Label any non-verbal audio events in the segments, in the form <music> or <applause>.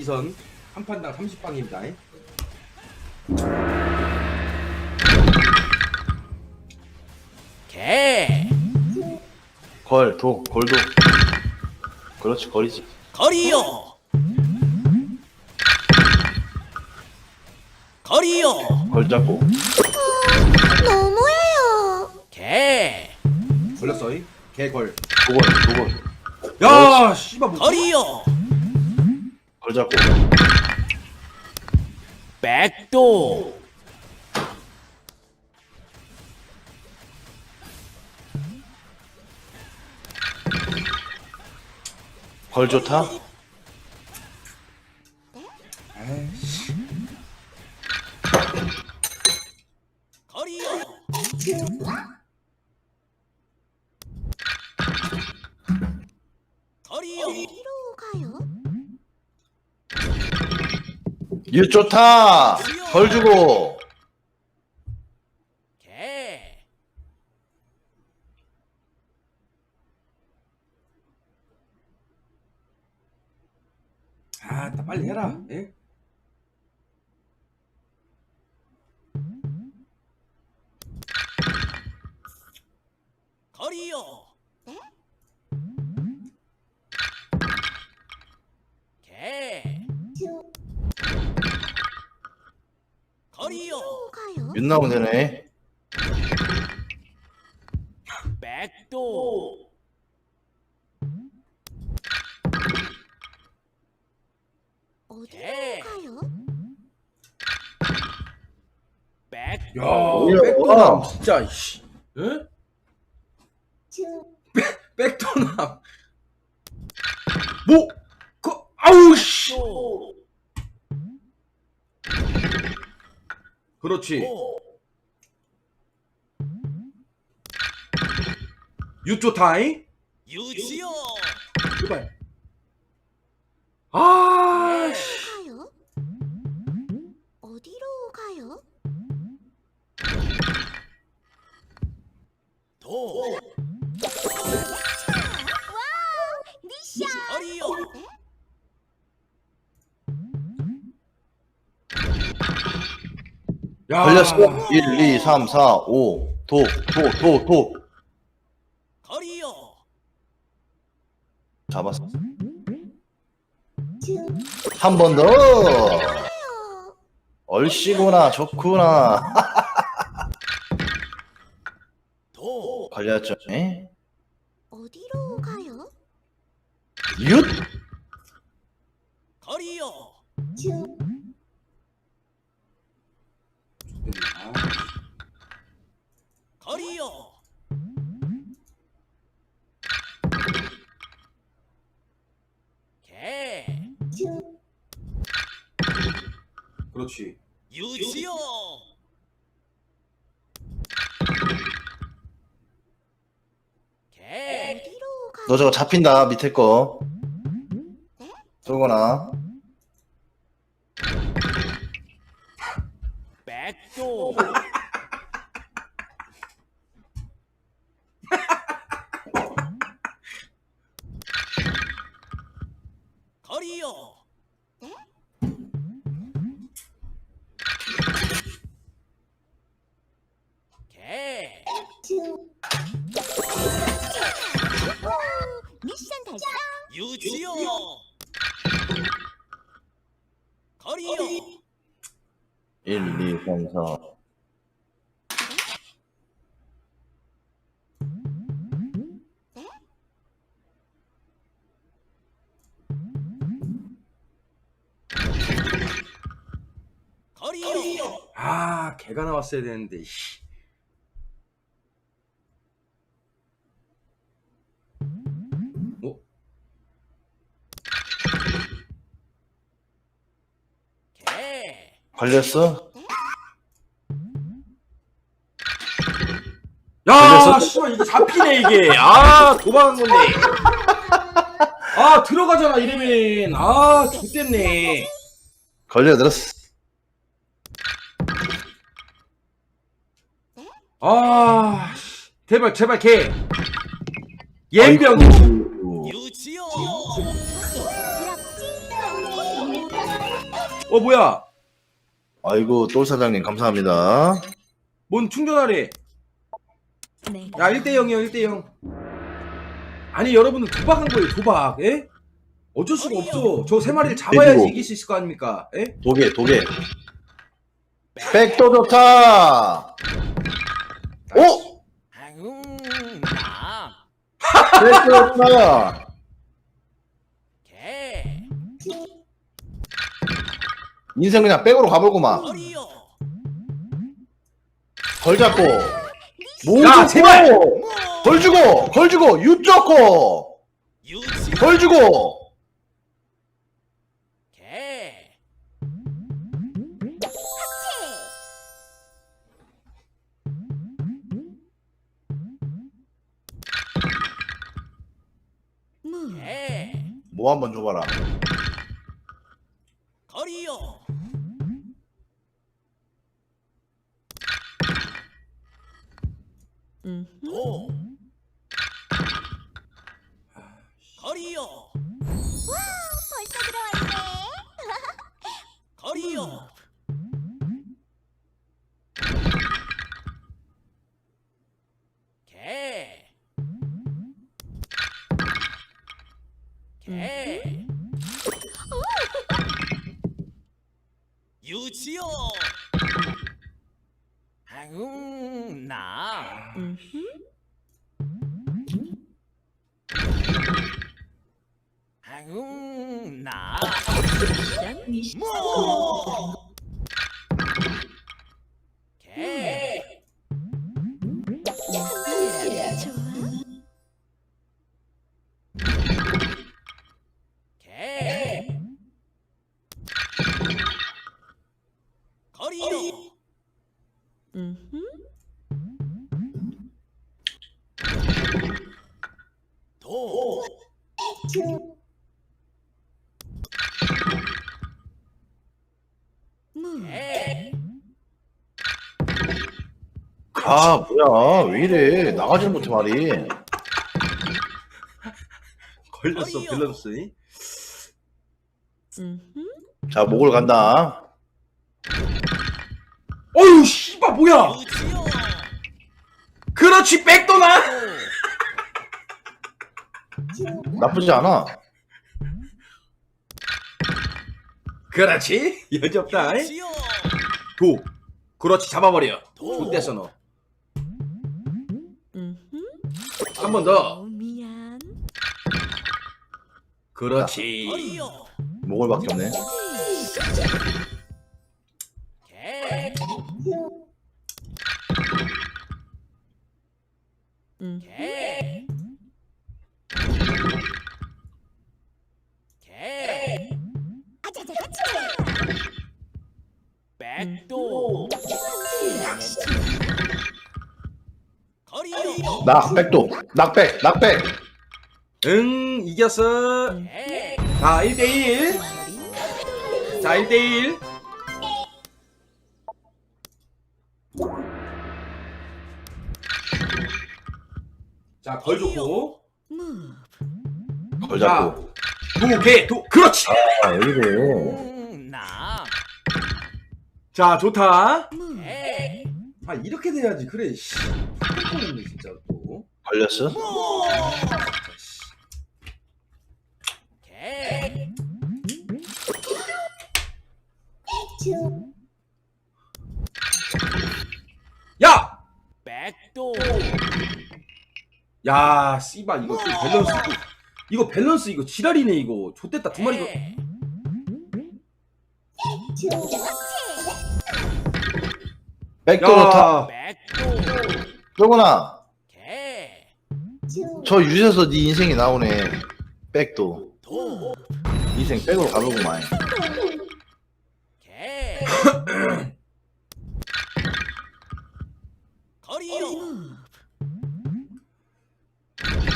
2선 한 판당 30방입니다. 개 걸, 도, 걸도. 그렇지, 걸이지. 거리요 거리요 걸 잡고. 너무해요. 개 걸렸어. 이? 개걸. 도걸, 도걸. 야, 씨발 뭐. 거리요 걸 잡고. 백도 걸 좋다. 유 좋다. 걸 주고. 개 아, 나 빨리 해라. 예? 거리요 개 거리요 어디로 가요? 윤 나오면 되네. 백도. 가요? 백 야, 뭐야, 백도남 와. 진짜 씨. 응? 백도남. 뭐? 그 아우 씨. 도 그렇지. 도 유조 타임. 유지요 제발. 아, 씨. 야. 걸렸어. 1, 2, 3, 4, 5. 도, 도, 도, 도. 거리요 잡았어. 한 번 더. 얼씨구나, 좋구나. <laughs> 도 걸렸죠. 에? 어디로 가요? 윷! 그렇지. 개 어디로 가요? 너 저거 잡힌다, 밑에 거. 쏘거나. 유지요 거리요 1, 2, 3, 4. 거리요 아, 개가 나왔어야 되는데. 씨. 걸렸어? 야, 걸렸어? 씨발 이게 잡히네 이게. 아, 도망간 건데. 아, 들어가잖아 이러면. 아, 좋댔네. 걸려들었어. 아, 씨. 제발 제발 개. 예병. 아이고. 유지요 부럽지? 어 뭐야? 아이고 똘 사장님 감사합니다. 뭔 충전하래? 네. 야 1대 0이요 1대 0. 아니 여러분들 도박한 거예요 도박. 예? 어쩔 수가 없어. 저 세 마리를 잡아야지 돼지고. 이길 수 있을 거 아닙니까? 예? 도개 도개. 백도 좋다. 오나 백도 좋다. 인생 그냥 백으로 가볼구만. 거리요 걸 잡고. 모 야, 주고. 제발! 걸 주고. 걸 주고. 유 좋고. 걸 주고 개. 아 뭐야 왜 이래 나가지를 못해 말이. 걸렸어. 밸런스. 음. 자 목을 간다. 어휴 씨발 뭐야? 그렇지 백도나. 나쁘지 않아. 그렇지 여지 없다. 이. 유치요. 도. 그렇지 잡아버려. 도. 좋댔어 너. 한 번 더. 어, 미안. 그렇지. 목을밖에 없네. 개. 낙 백도 낙백 낙백. 응 이겼어. 개. 자 1대 1. 자 1대 1. 자 걸 좋고. 무. 걸 잡고. 도. 그렇지. 아 나. 자 좋다. 아 이렇게 돼야지 그래. 씨. 진짜 또. 걸렸어? 야. 백도. 야 씨발 이거 또 밸런스 또. 이거 밸런스 이거 지랄이네 이거. 좆됐다 두 마리가. 개. 백도 좋다. 야. 백도. 쪼구나. 개. 저 유에서 네 인생이 나오네. 백도. 도. 인생 백으로 가보구만.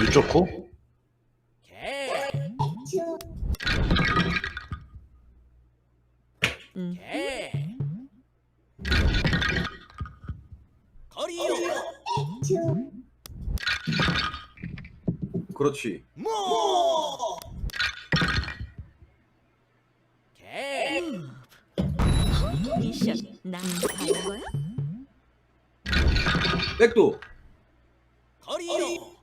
유 좋고. 개. 음. 개. 거리요. 그렇지. 뭐. 개. 무. 미션 가는 거야? 백도 거리요.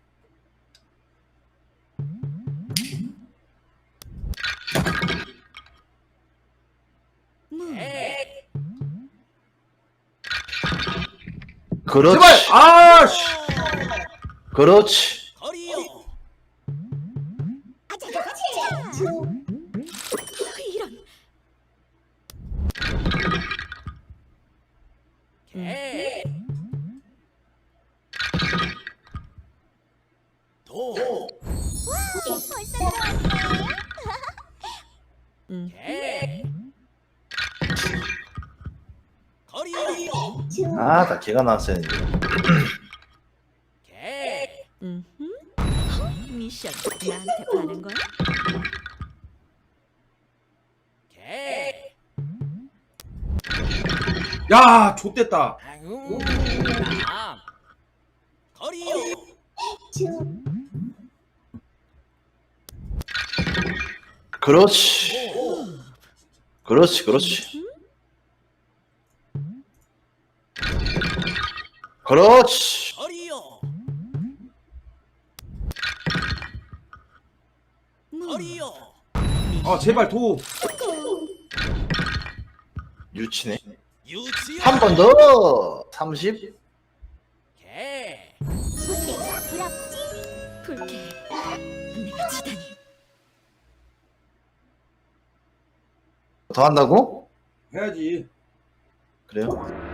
그렇지. 제발 아 씨 그렇지. 아, 나 개가 나왔어야 했는데. 개. 음. 미션 나한테 가는 거야? 개. 야 좆됐다. 그렇지. 그렇지, 그렇지. 그렇지. 거리요. 무 거리요. 아 제발 도 유치네. 유치요. 한 번 더. 30. 개. 불쾌 내가 지다니 더 한다고? 해야지 그래요?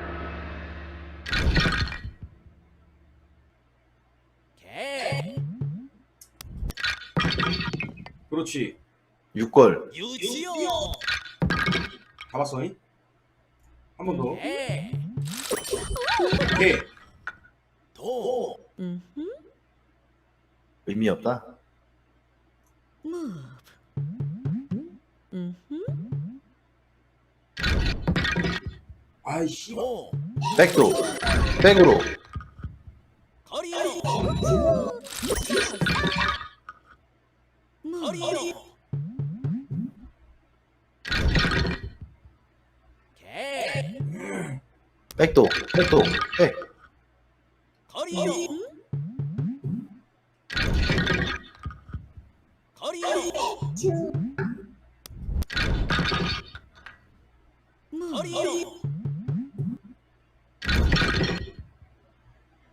그렇지 6골. 유치요. 잡았어 한 번더 개. 개 도. 음. 의미 없다. 무 음. 아이씨 도. 백도. 백으로. 거리요. 무 거리요. 개. 백도. 백도. 백. 거리요. 거리요. 무 거리요.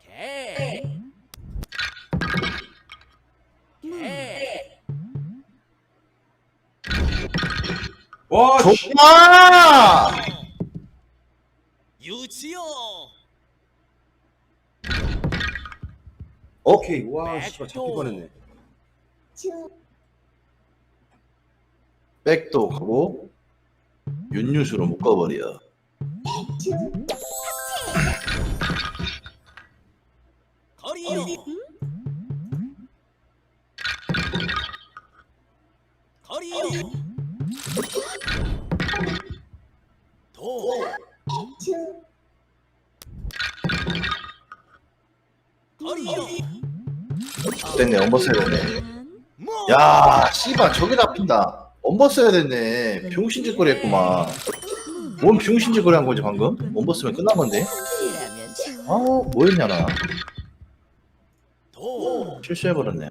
개. 무 개. 와 씨. 좋아! 유치요. 오케이 와 씨발 잡힐 뻔했네 백도 가고 윤유수로 묶어버려. 거리요. 거리요. 도. 거리요. 됐네. 엄버 써야 됐네. 뭐. 야, 씨발 저게 잡힌다. 엄버 써야 됐네. 병신짓거리 했구만. 뭔 병신짓거리 한 거지 방금? 엄버 쓰면 끝난 건데. 아, 뭐 했냐 나. 도. 실수해버렸네.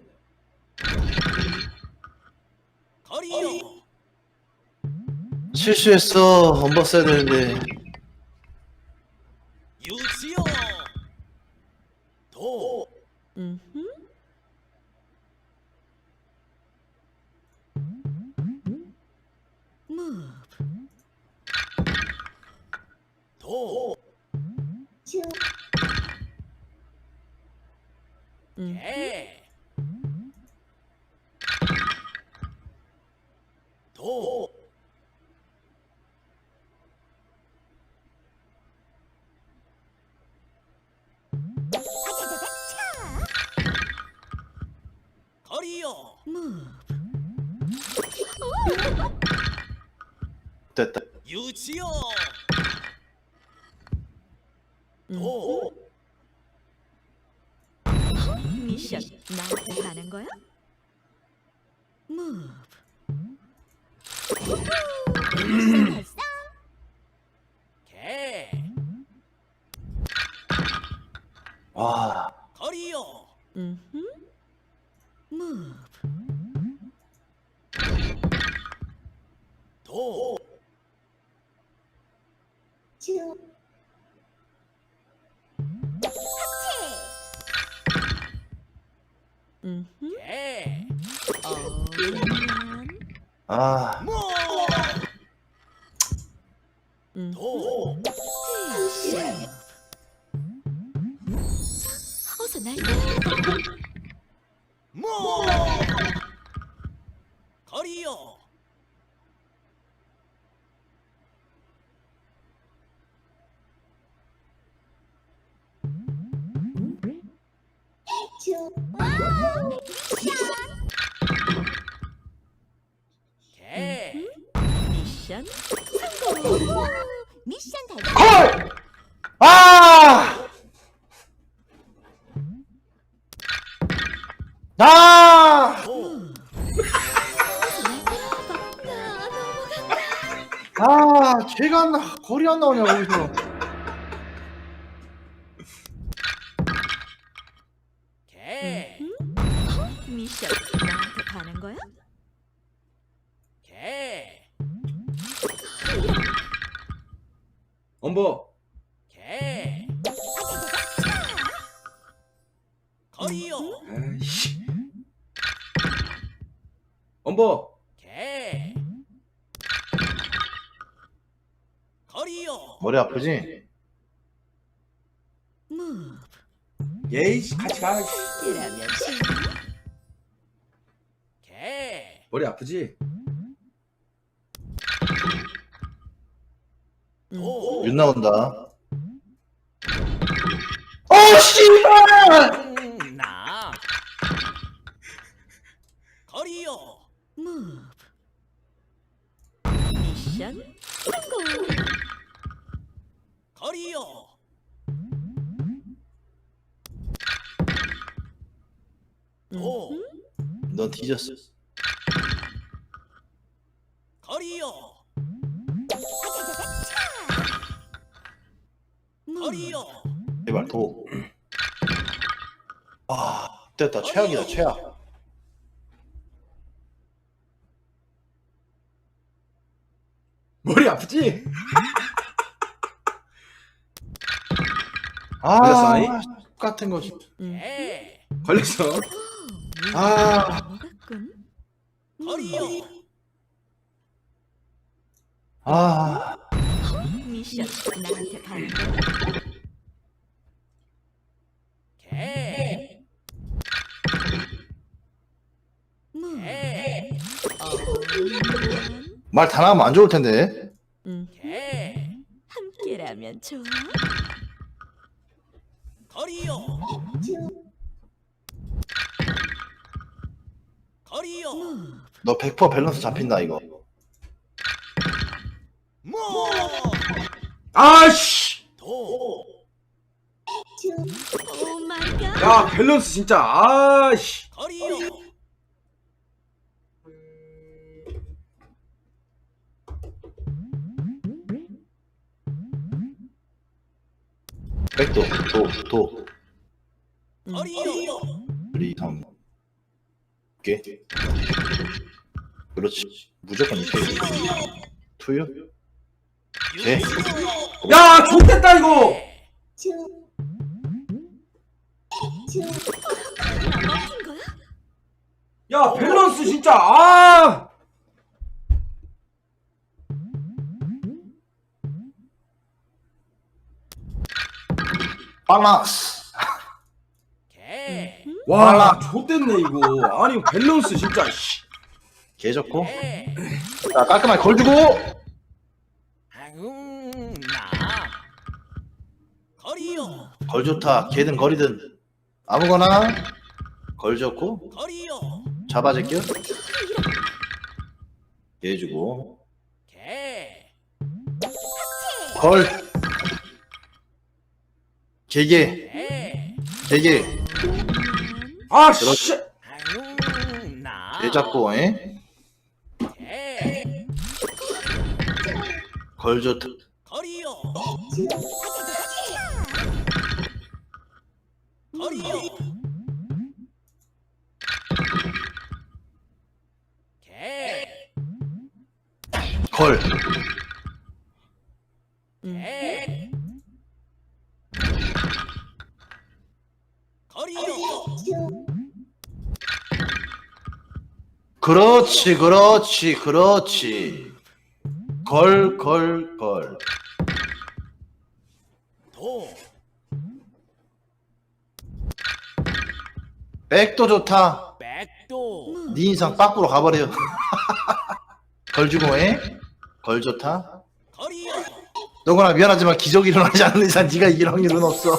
거리요. 실수했어. 엄버 써야 되는데. 유치요. 도. 음. 무 도. 음. 개. 도. 보여. 뭐? 됐다. 유치요. 음? 오. 미션 나한테 가는 거야? 뭐? 무브. 와. 거리요. 음. Move. 도. 음. 개. 어. 그러면 아, 뭐. 음. 도. 쉐. 어 서날 따라. 뭐. 거리요. 아! 도. 아, 걔가 안 나, 거리 안 나오냐, 거기서. 개. 미션 나한테 가는 거야? 개. 엄버 개. 거리요. 아이씨 엄버 개. 거리요. 머리 아프지? move. 예이씨 같이 가 이라면. 개. 머리 아프지? 도. 윤 나온다. 어, 씨발! 뒤졌어. 거리요. move. 거리요. 제발, 도. 아, 됐다. 최악이다, 최악. 머리 아프지? 아, 걸렸어? 똑같은 거지. 음. 개. 걸렸어 아. 넘어갔군. 거리요. 아, 미션 나한테 가는 거야? 개. move. 개. 어. 그러면, 말다 나오면 안 좋을 텐데. 음. 개. 함께라면 좋아. 거리요. 거리요. move. 너 100% 밸런스 잡힌다, 이거. 뭐. 아씨 도. 오 마이 갓. 야 밸런스 진짜 아씨. 백도, 도, 도. 거리요. 2, 3. 개. 그렇지. 무조건 이렇게. 투유? 개. 야 좋겠다 이거? 야 밸런스 진짜 아. 개. 와, 좋댔네 이거. 아니 밸런스 진짜. 씨. 개 좋고. 개. 자, 깔끔하게 걸 주고. 음, 나. 거리요. 걸 좋다. 개든 거리든. 아무거나. 걸 좋고. 거리요. 잡아줄게요. 개 주고. 개. 걸. 개개. 개. 개개. 아 씨. 얘 잡고 에? 걸조 특. 걸. 거리요. 그렇지, 그렇지, 그렇지. 걸, 걸, 걸. 도 백도 좋다. 백도 네 인상 빡으로 가버려. <laughs> 걸 주고 해. 걸 좋다. 거리요 너거나 미안하지만 기적이 일어나지 않는 이상 네가 이길 확률은 없어.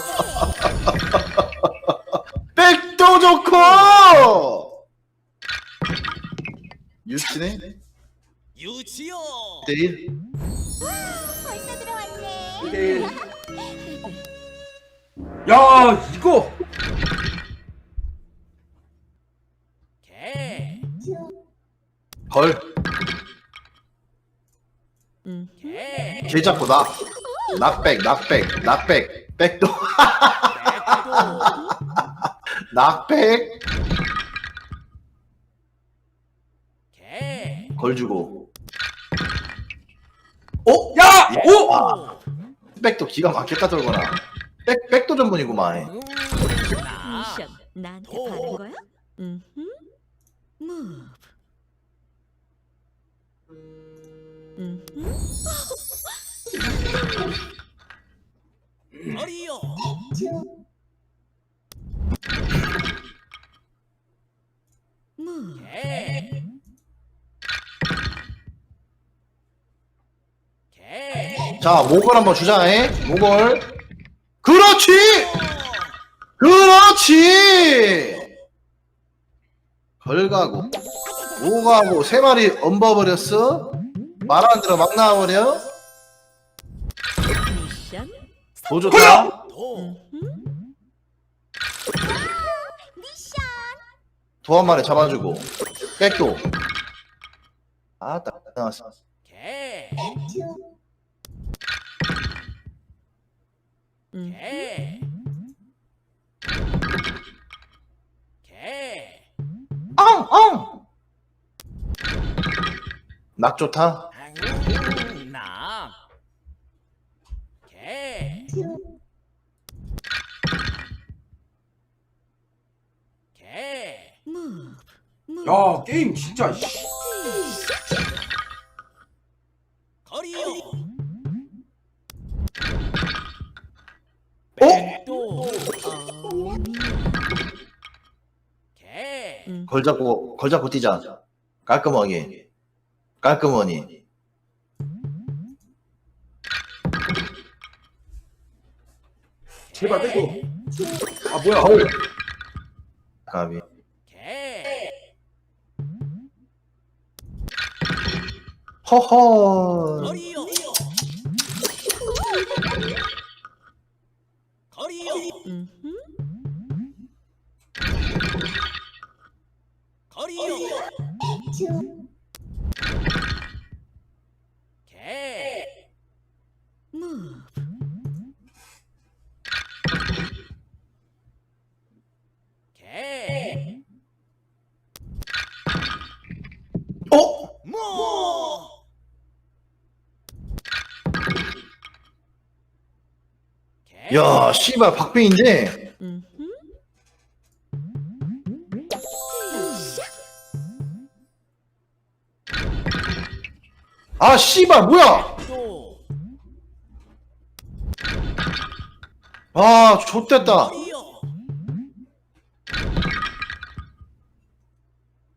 <laughs> 백도 좋고. 유치네. 유치요 1대1 벌써 들어왔네. 1대1 야 이거 개 걸. 음. 개개 잡고 나. 낙백, 낙백, 낙백. 백도. 백도 <laughs> 낙백. 개 걸 주고. 어? 야! 오! 아, 백도 기가 막혔다 돌거나. 백, 백도 전문이구만. 미션 나한테 도. 바른 거야? 음. 무브. 음. 거리요 무브. 개 개. 자, 목을 한번 주자, 에? 목을. 그렇지! 그렇지! 걸가고. 오가고, 세 마리 얹어버렸어? 말 안 들어 막 나와버려? 미션. 도 좋다. 도 음. 도한 마리 잡아주고. 백도. 아, 딱 나왔어. 개 음. 개 개. 엉! 엉! 낙 좋다. 음, 나 개. 개. 야 게임 진짜 씨. 걸 잡고, 걸 잡고 뛰자. 깔끔하게. 깔끔하니. 제발 빼고 아 뭐야 어우. 가비. 개. 허허. 거리요. 거 개. 뭐. 개. 야, 씨발, 박빙인데. 아, 씨발, 뭐야? 또. 아, 좆됐다.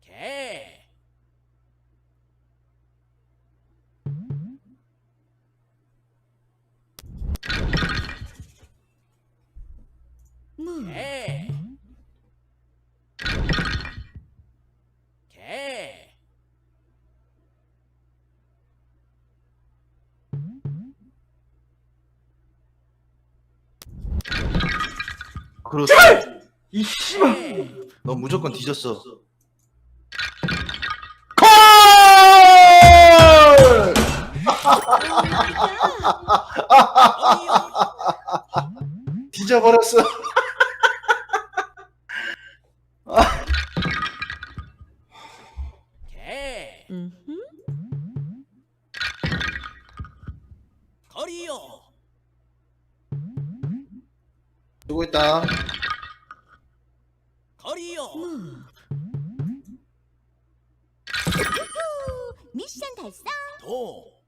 개. 무브. 개. 개. 그렇지. 이 씨발 개. 너 무조건 뒤졌어. 콜! 거리요. 뒤져버렸어. 거리요. 미션 달성 도.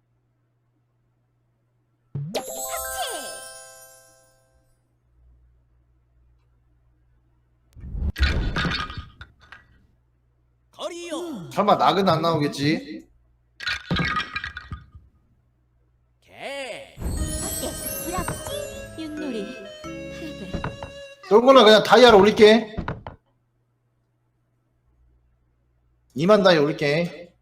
거리요. 설마 낙은 안 나오겠지? 개. 어때 부럽지 윷놀이 패배 똘거나 그냥 다이아로 올릴게 2만 다이 올릴게.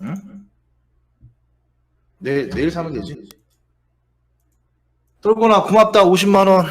응? 내일 내일 사면 되지. 똘거나 고맙다. 50만 원